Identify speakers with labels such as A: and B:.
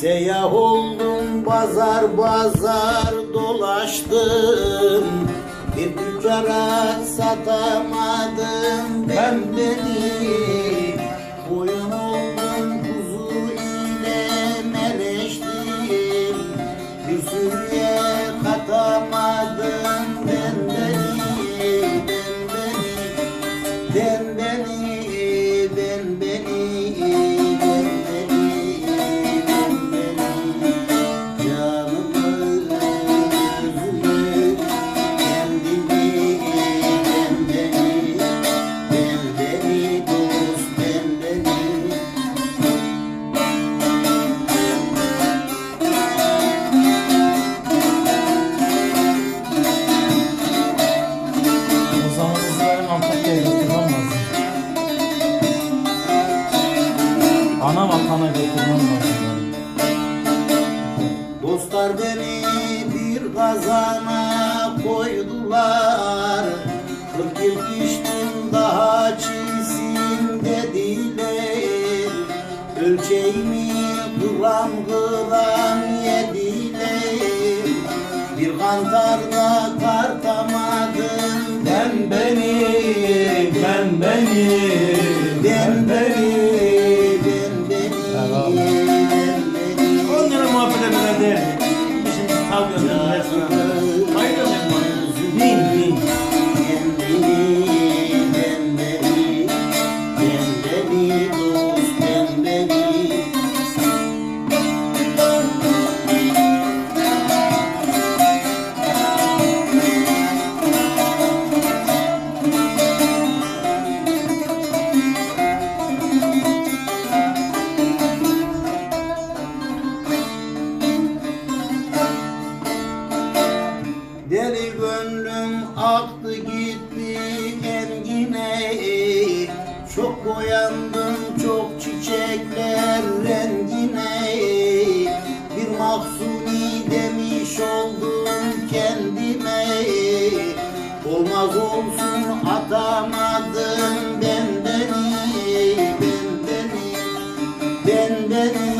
A: Seyah oldum pazar pazar dolaştım. Bir tüccara satamadım ben beni
B: Ana vatana götürmem lazım.
A: Dostlar beni bir kazana koydular. Kırk yıl içtim daha çiğsin dediler. Ölçeğimi gram gram yediler. Bir kantarda tartamadım. Ben beni
B: Ben beni,
A: love. Kalktı gitti engine Çok boyandım çok çiçekler rengine. Bir mahsuni demiş oldum kendime. Olmaz olsun atamadım bendeni Bendeni Bendeni.